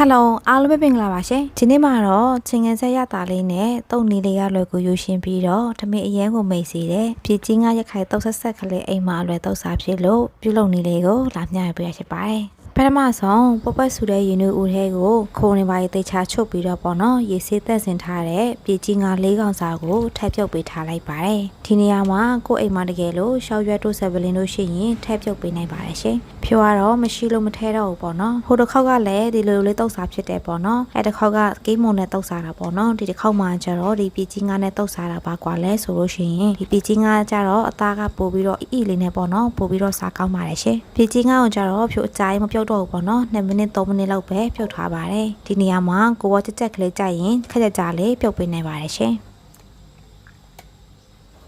ဟယ်လိုအားလုံးပဲမင်္ဂလာပါရှင်ဒီနေ့မှာတော့ချင်းငယ်ဆက်ရတာလေးနဲ့တုံနီလေးရလွယ်ကိုယူရှင်ပြီးတော့ဓမင်းအရင်ကိုမိတ်စီတယ်ပြည်ချင်းကရက်ခိုင်တုတ်ဆက်ဆက်ကလေးအိမ်မှာအလွယ်တုတ်စားဖြစ်လို့ပြုလုပ်နေလေးကိုလာမျှရပေးရဖြစ်ပါတယ် ပထမဆုံးပပဆူတဲ့ရင်နူဦးထဲကိုခုံနေပါရေးတေချာချုပ်ပြီးတော့ပေါ့နော်ရေဆေးသက်စင်ထားတဲ့ပြည်ကြီးငါလေးကောင်စာကိုထပ်ပြုတ်ပေးထားလိုက်ပါတယ်ဒီနေရာမှာကိုယ့်အိမ်မှာတကယ်လို့ရှောက်ရွက်တို့ဆက်ပလင်းတို့ရှိရင်ထပ်ပြုတ်ပေးနိုင်ပါတယ်ရှင်ဖြိုးကတော့မရှိလို့မထဲတော့ဘူးပေါ့နော်ဟိုတစ်ခေါက်ကလည်းဒီလိုလေးတုတ်စာဖြစ်တယ်ပေါ့နော်အဲတစ်ခေါက်ကဂိမ်းမွန်နဲ့တုတ်စာတာပေါ့နော်ဒီတစ်ခေါက်မှကျတော့ဒီပြည်ကြီးငါနဲ့တုတ်စာတာပါကွာလဲဆိုလို့ရှိရင်ဒီပြည်ကြီးငါကျတော့အသားကပို့ပြီးတော့အီလေးနဲ့ပေါ့နော်ပို့ပြီးတော့စားကောင်းပါတယ်ရှင်ပြည်ကြီးငါကိုကျတော့ဖြိုးအကြိုင်မပြုတ်တော့ဘူးပေါ့နော်2မိနစ်3မိနစ်လောက်ပဲပြုတ်ထားပါတယ်ဒီနေရာမှာကိုယ်ကကြက်ကြက်ကလေးကြိုက်ရင်ခက်ကြက်ကြလေးပြုတ်ပေးနိုင်ပါတယ်ရှင်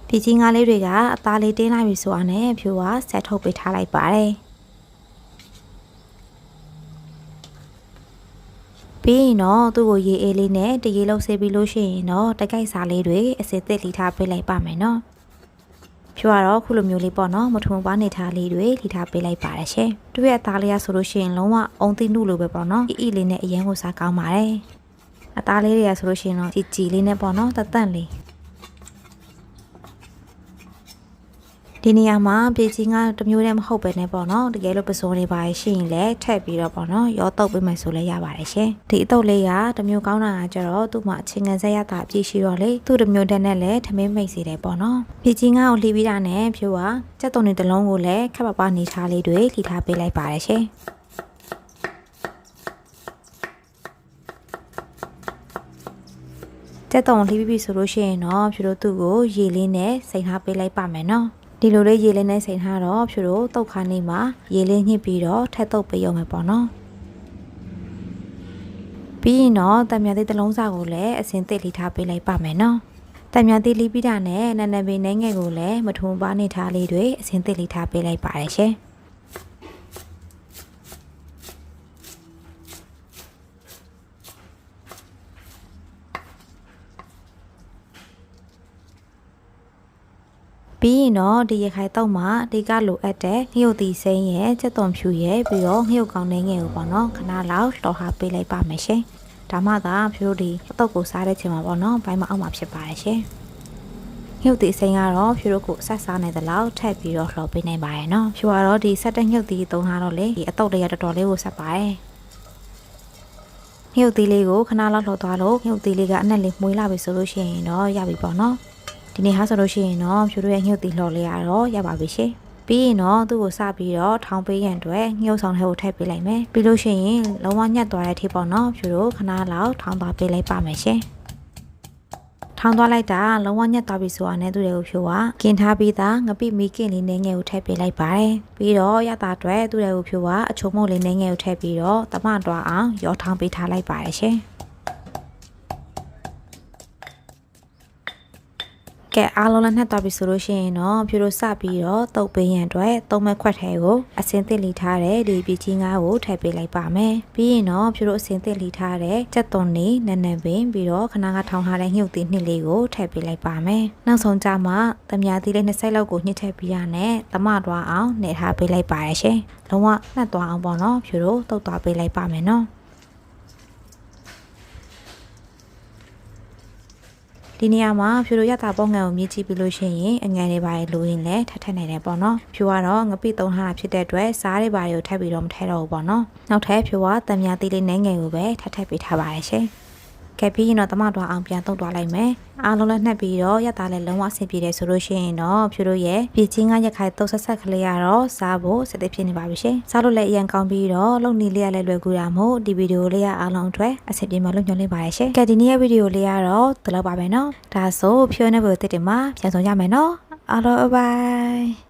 ပြည်ကြီးငါလေးတွေကအသားလေးတင်းလိုက်ပြီဆိုတာနဲ့ဖြိုးကဆက်ထုတ်ပေးထားလိုက်ပါတယ်ပြီးရင်တော့သူ့ကိုရေအေးလေးနဲ့တရေလုံးဆေးပြီးလို့ရှိရင်တော့တကိုက်စားလေးတွေအစစ်သစ်လီထားပေးလိုက်ပါမယ်နော် ဖြိုးကတော့ခုလိုမျိုးလေးပေါ့နော်မထုံပါနေထားလေးတွေလီထားပေးလိုက်ပါတယ်ရှင်သူ့ရဲ့အသားလေးရဆိုလို့ရှိရင်လုံးဝအုံသိနုလိုပဲပေါ့နော်အီအီလေးနဲ့အရင်ကိုစားကောင်းပါတယ်အသားလေးတွေကဆိုလို့ရှိရင်တော့ကြည်ကြည်လေးနဲ့ပေါ့နော်တတ်တန့်လေး ဒီနေရာမှာပြေကြီးကတစ်မျိုးတည်းမဟုတ်ပဲねပေါ့နော်တကယ်လို့ပစိုးနေပါရှိရင်လည်းထည့်ပြီးတော့ပေါ့နော်ရောတုပ်ပေးမယ်ဆိုလည်းရပါတယ်ရှင်ဒီအတုပ်လေးကတစ်မျိုးကောင်းတာကကျတော့သူ့မှာအချင်းငယ်ဆက်ရတာအပြည့်ရှိတော့လေသူ့တစ်မျိုးတည်းနဲ့လည်းထမင်းမိတ်စီတယ်ပေါ့နော်ပြေကြီးကကိုလှီးပြီးတာနဲ့ဖြိုးကစက်တုံတွေတစ်လုံးကိုလည်းခက်ပပနေထားလေးတွေလှီထားပေးလိုက်ပါတယ်ရှင်တက်တုံလှီးပြီးပြီဆိုလို့ရှိရင်တော့ဖြိုးတို့သူ့ကိုရေလေးနဲ့စိန်ထားပေးလိုက်ပါမယ်နော် ဒီလိုလေးရေလေးနဲ့စိန်ထားတော့ဖြိုတို့တုတ်ခါနေမှာရေလေးညှစ်ပြီးတော့ထက်တုတ်ပေးရုံပဲပေါ့နော်ပြီးရင်တော့တံမြသေးတစ်လုံးစာကိုလည်းအစင်တစ်လီထားပေးလိုက်ပါမယ်နော်တံမြသေးလီပြီးတာနဲ့နန်းနံပင်နှဲငယ်ကိုလည်းမထုံပါနေထားလေးတွေအစင်တစ်လီထားပေးလိုက်ပါတယ်ရှင် ပြီးရင်တော့ဒီရခိုင်တော့မှအဓိကလိုအပ်တဲ့ငှုတ်တီစိမ်းရဲ့ချက်သွန်ဖြူရဲ့ပြီးတော့ငှုတ်ကောင်းနေငယ်ကိုပေါ့နော်ခဏလောက်တော်ဟာပေးလိုက်ပါမယ်ရှင်ဒါမှသာဖြူတို့ဒီအတော့ကိုစားတဲ့ချိန်မှာပေါ့နော်ဘိုင်းမအောင်မှာဖြစ်ပါတယ်ရှင်ငှုတ်တီစိမ်းကတော့ဖြူတို့ကိုဆက်စားနေသလောက်ထပ်ပြီးတော့လှော်ပေးနိုင်ပါတယ်နော်ဖြူကတော့ဒီဆက်တဲ့ငှုတ်တီသုံးထားတော့လေဒီအတော့လေးကတော်တော်လေးကိုဆက်ပါတယ်ငှုတ်တီလေးကိုခဏလောက်လှော်သွားလို့ငှုတ်တီလေးကအနက်လေးမွေးလာပြီဆိုလို့ရှိရင်တော့ရပြီပေါ့နော် ဒီနေ့ဟာဆိုလို့ရှိရင်တော့ဖြူတို့ရဲ့ငှုတ်တီလှော်လေးရတော့ရပါပြီရှင်ပြီးရင်တော့သူ့ကိုစပြီးတော့ထောင်ပေးရန်အတွက်ငှုတ်ဆောင်ထဲကိုထည့်ပေးလိုက်မယ်ပြီးလို့ရှိရင်လုံးဝညက်သွားတဲ့အထိပေါ့နော်ဖြူတို့ခဏလောက်ထောင်သွားပေးလိုက်ပါမယ်ရှင်ထောင်သွားလိုက်တာလုံးဝညက်သွားပြီဆိုတာနဲ့သူတွေကိုဖြိုးကกินထားပြီးသားငပိမီကင်လေးနဲ့ငယ်ကိုထည့်ပေးလိုက်ပါတယ်ပြီးတော့ရတာအတွက်သူတွေကိုဖြိုးကအချုံမုတ်လေးနဲ့ငယ်ကိုထည့်ပြီးတော့တမတွားအောင်ရောထောင်ပေးထားလိုက်ပါတယ်ရှင် ကဲအားလုံးလည်းနှက်သွားပြီဆိုလို့ရှိရင်တော့ဖြူတို့စပြီးတော့တုပ်ပေးရန်အတွက်သုံးမဲ့ခွက်ထဲကိုအစင်သစ်လီထားတဲ့ဒီပြည်ကြီးငါးကိုထည့်ပေးလိုက်ပါမယ်ပြီးရင်တော့ဖြူတို့အစင်သစ်လီထားတဲ့ကြက်သွန်နေနန်းနန်းပင်ပြီးတော့ခဏကထောင်ထားတဲ့ညှုပ်သီးနှစ်လေးကိုထည့်ပေးလိုက်ပါမယ်နောက်ဆုံးကြမှာတမယာသီးလေးနှစ်ဆိုင်လောက်ကိုညှစ်ထည့်ပြီးရနဲ့တမတွားအောင်နေထားပေးလိုက်ပါရရှင်လုံးဝနှက်သွားအောင်ပေါ့နော်ဖြူတို့တုပ်သွားပေးလိုက်ပါမယ်နော် ဒီနေရာမှာဖြူတို့ရတာပုံငံကိုမြည်ကြည့်ပြီးလို့ရှိရင်အငန်တွေပါလိုရင်လည်းထပ်ထပ်နိုင်တယ်ပေါ့နော်ဖြူကတော့ငပိသုံးထားတာဖြစ်တဲ့အတွက်စားတွေပါတွေကိုထပ်ပြီးတော့မထဲတော့ဘူးပေါ့နော်နောက်ထပ်ဖြူကတံမြာသေးလေးနဲ့ငယ်ကိုပဲထပ်ထပ်ပေးထားပါတယ်ရှင် ကဲပြီးရင်တော့တမတော်အောင်ပြန်တုတ်သွားလိုက်မယ်အားလုံးလည်းနှက်ပြီးတော့ရက်သားလည်းလုံးဝအဆင်ပြေတယ်ဆိုလို့ရှိရင်တော့ဖြူတို့ရဲ့ပြည်ချင်းကရက်ခိုင်တုတ်ဆက်ဆက်ကလေးကတော့စားဖို့စတဲ့ဖြစ်နေပါပြီရှင်စားလို့လည်းအရန်ကောင်းပြီးတော့လုံနေလေးရလည်းလွယ်ကူတာမို့ဒီဗီဒီယိုလေးကအားလုံးအတွက်အဆင်ပြေမှလွန်ညွှန်လေးပါရရှင်ကဲဒီနေ့ရဲ့ဗီဒီယိုလေးကတော့ဒီလောက်ပါပဲနော်ဒါဆိုဖြူနဲ့ဗီဒီယိုတစ်တင်မှာပြန်ဆောင်ရမယ်နော်အားလုံးဘိုင်